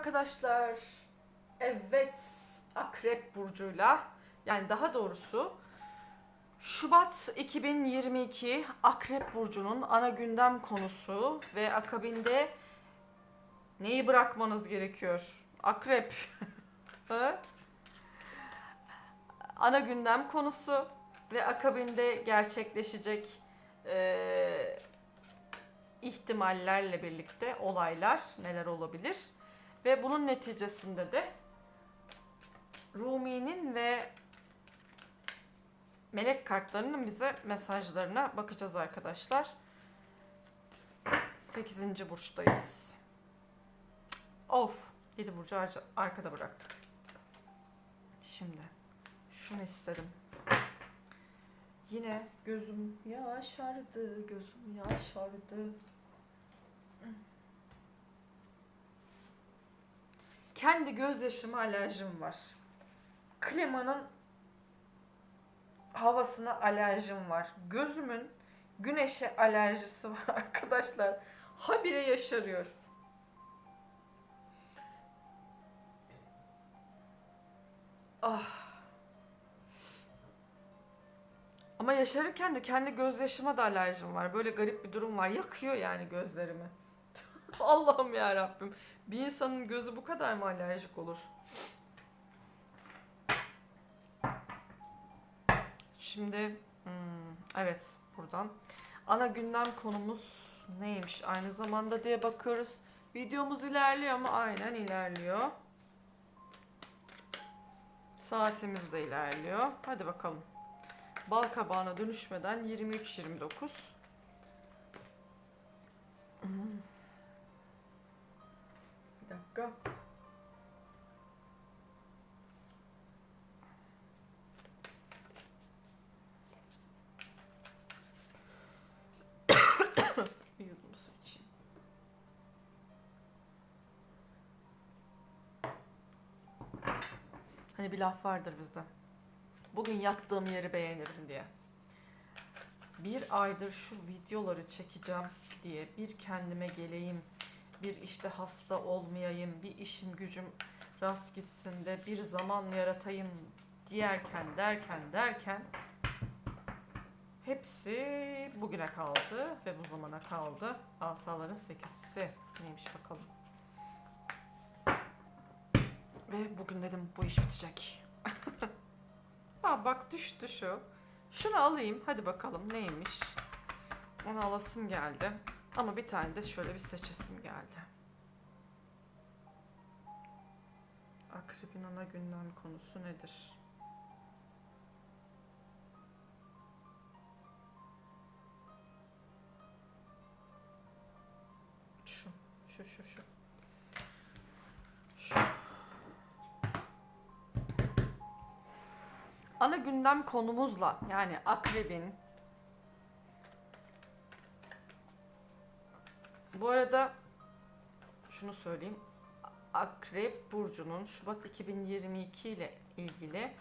arkadaşlar. Evet, Akrep burcuyla yani daha doğrusu Şubat 2022 Akrep burcunun ana gündem konusu ve akabinde neyi bırakmanız gerekiyor? Akrep. Ana gündem konusu ve akabinde gerçekleşecek eee ihtimallerle birlikte olaylar neler olabilir? Ve bunun neticesinde de Rumi'nin ve melek kartlarının bize mesajlarına bakacağız arkadaşlar. 8. burçtayız. Of, 7 burcu arkada bıraktık. Şimdi şunu isterim. Yine gözüm yaşardı, gözüm yaşardı. Kendi gözyaşıma alerjim var. Klimanın havasına alerjim var. Gözümün güneşe alerjisi var arkadaşlar. Habire yaşarıyor. Ah. Ama yaşarırken de kendi gözyaşıma da alerjim var. Böyle garip bir durum var. Yakıyor yani gözlerimi. Allah'ım ya Rabbim. Bir insanın gözü bu kadar mı alerjik olur? Şimdi hmm, evet buradan ana gündem konumuz neymiş aynı zamanda diye bakıyoruz. Videomuz ilerliyor mu? Aynen ilerliyor. Saatimiz de ilerliyor. Hadi bakalım. Bal kabağına dönüşmeden 23-29. Hmm. Dakika. Hani bir laf vardır bizde. Bugün yattığım yeri beğenirim diye. Bir aydır şu videoları çekeceğim diye bir kendime geleyim, bir işte hasta olmayayım, bir işim gücüm rast gitsin de bir zaman yaratayım diyerken derken derken hepsi bugüne kaldı ve bu zamana kaldı. Asaların sekizisi neymiş bakalım. Ve bugün dedim bu iş bitecek. Aa, bak düştü şu. Şunu alayım. Hadi bakalım neymiş. Onu alasım geldi. Ama bir tane de şöyle bir seçesim geldi. Akrebin ana gündem konusu nedir? Şu, şu, şu, şu. Şu. ana gündem konumuzla yani akrebin bu arada şunu söyleyeyim akrep burcunun Şubat 2022 ile ilgili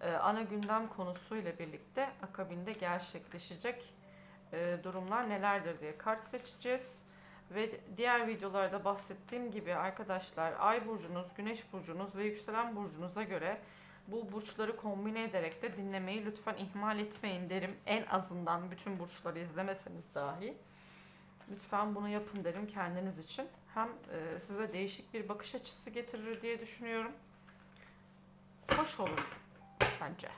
e, ana gündem konusuyla birlikte akabinde gerçekleşecek e, durumlar nelerdir diye kart seçeceğiz. Ve diğer videolarda bahsettiğim gibi arkadaşlar ay burcunuz, güneş burcunuz ve yükselen burcunuza göre bu burçları kombine ederek de dinlemeyi lütfen ihmal etmeyin derim. En azından bütün burçları izlemeseniz dahi. Lütfen bunu yapın derim kendiniz için. Hem e, size değişik bir bakış açısı getirir diye düşünüyorum. Hoş olur bence.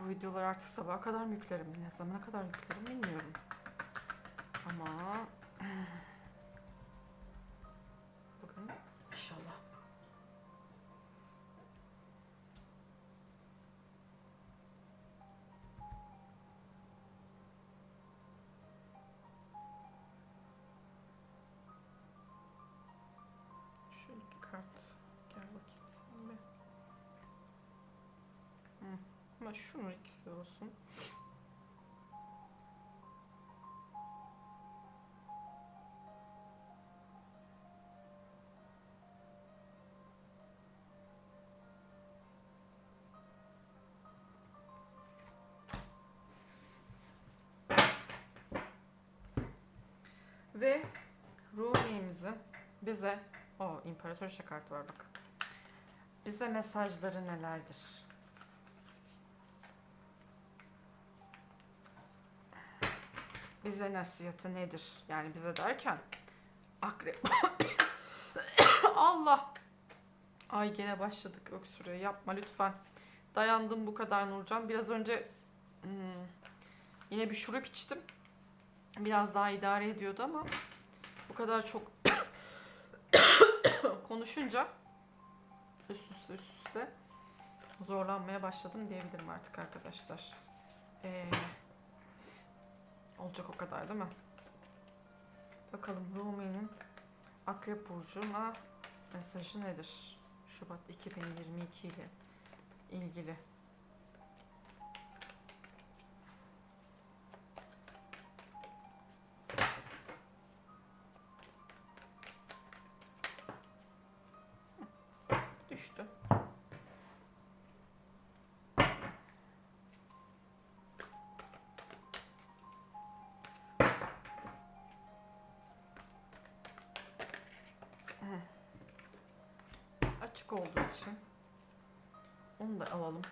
Bu videoları artık sabaha kadar mı yüklerim? Ne zamana kadar yüklerim bilmiyorum. Evet. Gel bakayım sen Ama şunun ikisi olsun. ve Rumi'mizin bize o imparatoriçe kartı var bak. Bize mesajları nelerdir? Bize nasihatı nedir? Yani bize derken akrep. Allah. Ay gene başladık öksürüğe. Yapma lütfen. Dayandım bu kadar Nurcan. Biraz önce hmm, yine bir şurup içtim. Biraz daha idare ediyordu ama bu kadar çok konuşunca üst üste üst üste zorlanmaya başladım diyebilirim artık arkadaşlar. Ee, olacak o kadar değil mi? Bakalım Rumi'nin Akrep Burcu'na mesajı nedir? Şubat 2022 ile ilgili. Açık olduğu için onu da alalım.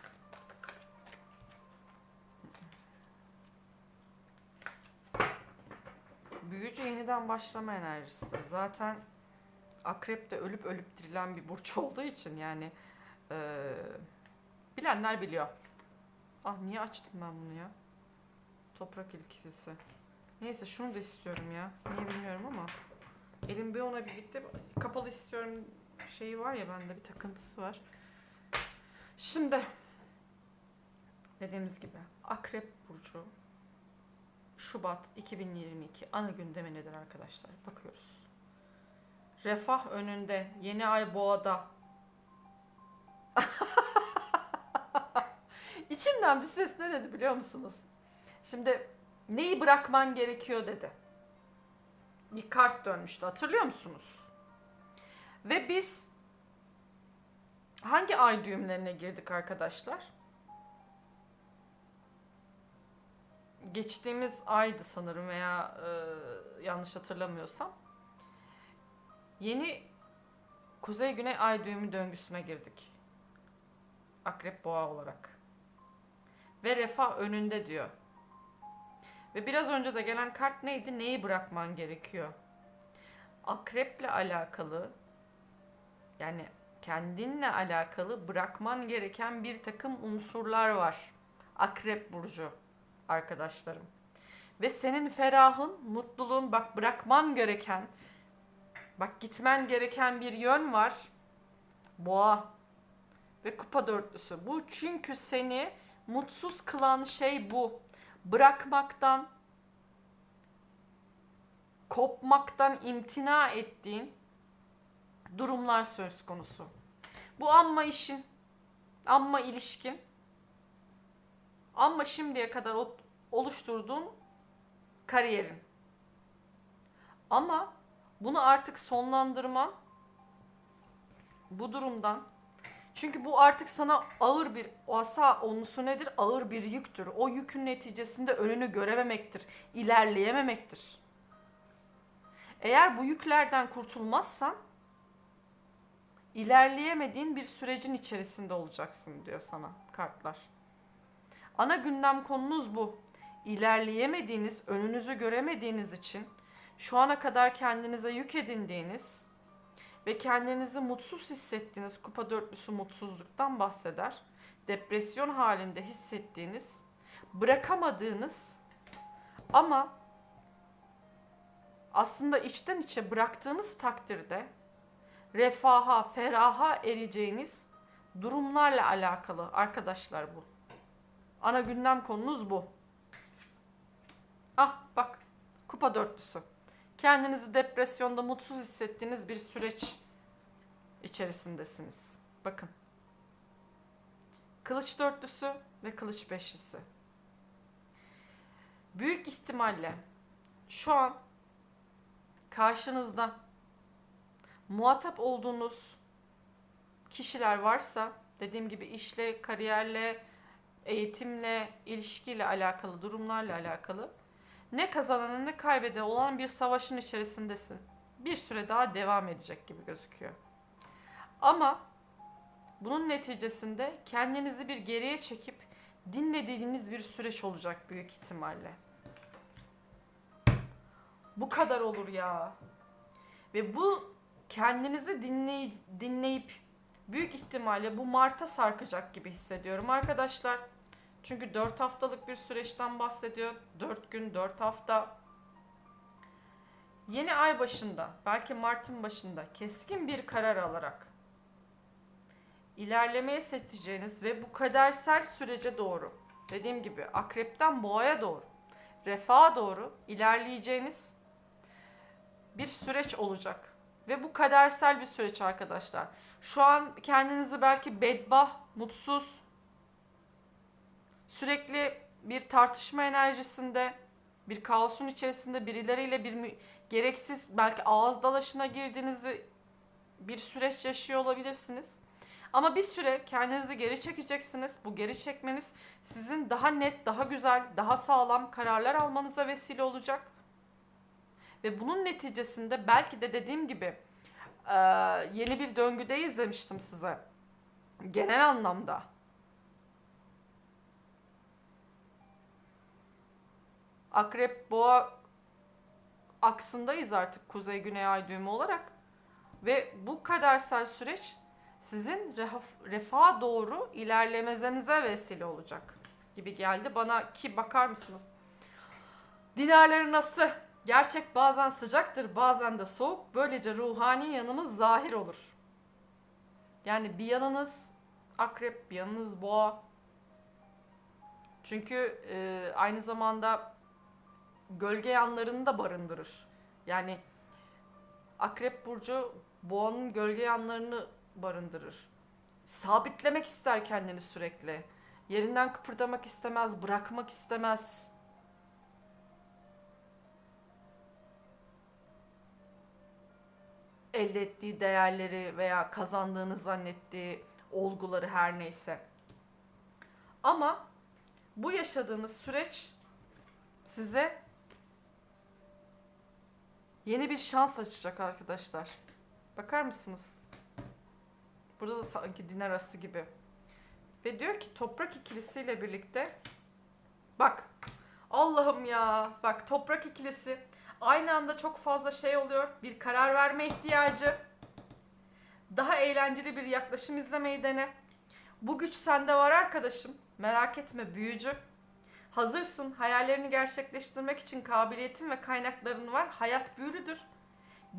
Büyücü yeniden başlama enerjisi. Zaten akrep de ölüp ölüp dirilen bir burç olduğu için yani eee, bilenler biliyor. Ah niye açtım ben bunu ya? Toprak ilkisi. Neyse şunu da istiyorum ya. Niye bilmiyorum ama. Elim bir ona bir gitti. Kapalı istiyorum şeyi var ya bende bir takıntısı var. Şimdi dediğimiz gibi Akrep Burcu Şubat 2022 ana gündemi nedir arkadaşlar? Bakıyoruz. Refah önünde, yeni ay boğada. İçimden bir ses ne dedi biliyor musunuz? Şimdi neyi bırakman gerekiyor dedi. Bir kart dönmüştü hatırlıyor musunuz? Ve biz hangi ay düğümlerine girdik arkadaşlar? Geçtiğimiz aydı sanırım veya e, yanlış hatırlamıyorsam. Yeni Kuzey Güney Ay düğümü döngüsüne girdik. Akrep Boğa olarak. Ve refah önünde diyor. Ve biraz önce de gelen kart neydi? Neyi bırakman gerekiyor? Akreple alakalı yani kendinle alakalı bırakman gereken bir takım unsurlar var. Akrep burcu arkadaşlarım. Ve senin ferahın, mutluluğun bak bırakman gereken bak gitmen gereken bir yön var. Boğa ve kupa dörtlüsü. Bu çünkü seni mutsuz kılan şey bu. Bırakmaktan, kopmaktan imtina ettiğin durumlar söz konusu. Bu amma işin, amma ilişkin, amma şimdiye kadar oluşturduğun kariyerin. Ama bunu artık sonlandırma bu durumdan çünkü bu artık sana ağır bir o asa onusu nedir? Ağır bir yüktür. O yükün neticesinde önünü görememektir, ilerleyememektir. Eğer bu yüklerden kurtulmazsan ilerleyemediğin bir sürecin içerisinde olacaksın diyor sana kartlar. Ana gündem konunuz bu. İlerleyemediğiniz, önünüzü göremediğiniz için şu ana kadar kendinize yük edindiğiniz ve kendinizi mutsuz hissettiğiniz kupa dörtlüsü mutsuzluktan bahseder. Depresyon halinde hissettiğiniz, bırakamadığınız ama aslında içten içe bıraktığınız takdirde refaha, feraha ereceğiniz durumlarla alakalı arkadaşlar bu. Ana gündem konunuz bu. Ah bak kupa dörtlüsü. Kendinizi depresyonda mutsuz hissettiğiniz bir süreç içerisindesiniz. Bakın. Kılıç dörtlüsü ve kılıç beşlisi. Büyük ihtimalle şu an karşınızda muhatap olduğunuz kişiler varsa dediğim gibi işle, kariyerle, eğitimle, ilişkiyle alakalı durumlarla alakalı ne kazanan ne kaybeden olan bir savaşın içerisindesin. Bir süre daha devam edecek gibi gözüküyor. Ama bunun neticesinde kendinizi bir geriye çekip dinlediğiniz bir süreç olacak büyük ihtimalle. Bu kadar olur ya. Ve bu kendinizi dinley dinleyip büyük ihtimalle bu Mart'a sarkacak gibi hissediyorum arkadaşlar. Çünkü 4 haftalık bir süreçten bahsediyor. 4 gün, 4 hafta. Yeni ay başında, belki Mart'ın başında keskin bir karar alarak ilerlemeye seçeceğiniz ve bu kadersel sürece doğru, dediğim gibi akrepten boğaya doğru, refaha doğru ilerleyeceğiniz bir süreç olacak. Ve bu kadersel bir süreç arkadaşlar. Şu an kendinizi belki bedbah, mutsuz, sürekli bir tartışma enerjisinde, bir kaosun içerisinde birileriyle bir gereksiz belki ağız dalaşına girdiğinizi bir süreç yaşıyor olabilirsiniz. Ama bir süre kendinizi geri çekeceksiniz. Bu geri çekmeniz sizin daha net, daha güzel, daha sağlam kararlar almanıza vesile olacak. Ve bunun neticesinde belki de dediğim gibi eee, yeni bir döngüdeyiz demiştim size. Genel anlamda. Akrep boğa aksındayız artık kuzey güney ay düğümü olarak. Ve bu kadersel süreç sizin refah, refaha doğru ilerlemenize vesile olacak gibi geldi bana ki bakar mısınız? Dinarları nasıl? Gerçek bazen sıcaktır, bazen de soğuk. Böylece ruhani yanımız zahir olur. Yani bir yanınız akrep, bir yanınız boğa. Çünkü e, aynı zamanda gölge yanlarını da barındırır. Yani akrep burcu boğanın gölge yanlarını barındırır. Sabitlemek ister kendini sürekli. Yerinden kıpırdamak istemez, bırakmak istemez. Elde ettiği değerleri veya kazandığını zannettiği olguları her neyse. Ama bu yaşadığınız süreç size yeni bir şans açacak arkadaşlar. Bakar mısınız? Burada da sanki din arası gibi. Ve diyor ki toprak ikilisiyle birlikte bak Allah'ım ya bak toprak ikilisi aynı anda çok fazla şey oluyor. Bir karar verme ihtiyacı. Daha eğlenceli bir yaklaşım izlemeyi dene. Bu güç sende var arkadaşım. Merak etme büyücü. Hazırsın. Hayallerini gerçekleştirmek için kabiliyetin ve kaynakların var. Hayat büyülüdür.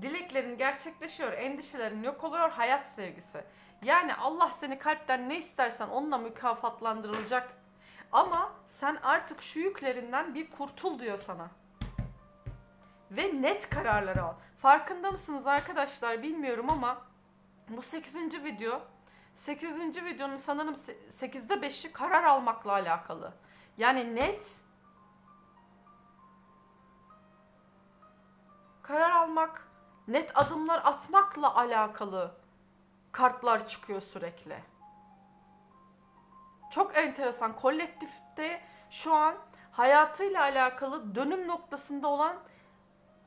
Dileklerin gerçekleşiyor, endişelerin yok oluyor, hayat sevgisi. Yani Allah seni kalpten ne istersen onunla mükafatlandırılacak. Ama sen artık şu yüklerinden bir kurtul diyor sana. Ve net kararlar al. Farkında mısınız arkadaşlar bilmiyorum ama bu 8. video 8. videonun sanırım 8'de 5'i karar almakla alakalı. Yani net karar almak, net adımlar atmakla alakalı kartlar çıkıyor sürekli. Çok enteresan. Kolektifte şu an hayatıyla alakalı dönüm noktasında olan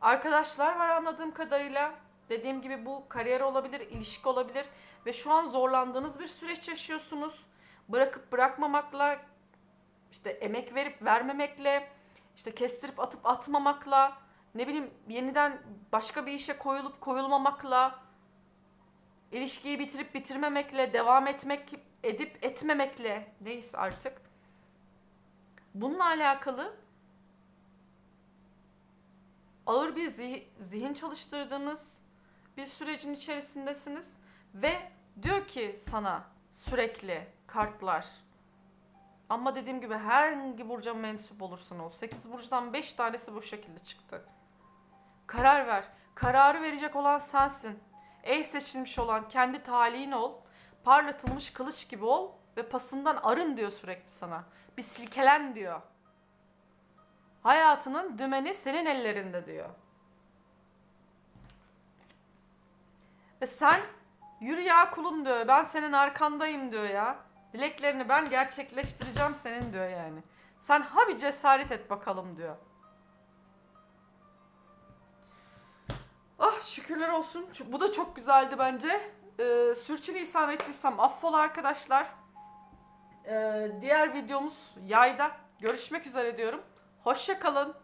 arkadaşlar var anladığım kadarıyla. Dediğim gibi bu kariyer olabilir, ilişki olabilir ve şu an zorlandığınız bir süreç yaşıyorsunuz. Bırakıp bırakmamakla, işte emek verip vermemekle, işte kestirip atıp atmamakla, ne bileyim yeniden başka bir işe koyulup koyulmamakla, ilişkiyi bitirip bitirmemekle, devam etmek edip etmemekle neyse artık. Bununla alakalı ağır bir zihin, zihin çalıştırdığınız bir sürecin içerisindesiniz ve diyor ki sana sürekli kartlar ama dediğim gibi hangi burca mensup olursan ol 8 burçtan 5 tanesi bu şekilde çıktı. Karar ver. Kararı verecek olan sensin. Ey seçilmiş olan kendi talihin ol. Parlatılmış kılıç gibi ol ve pasından arın diyor sürekli sana. Bir silkelen diyor. Hayatının dümeni senin ellerinde diyor. E sen yürü ya kulum diyor. Ben senin arkandayım diyor ya. Dileklerini ben gerçekleştireceğim senin diyor yani. Sen ha bir cesaret et bakalım diyor. Ah şükürler olsun. Bu da çok güzeldi bence. Ee, sürçülisan ettiysem affola arkadaşlar. Ee, diğer videomuz yayda. Görüşmek üzere diyorum. Hoşça kalın.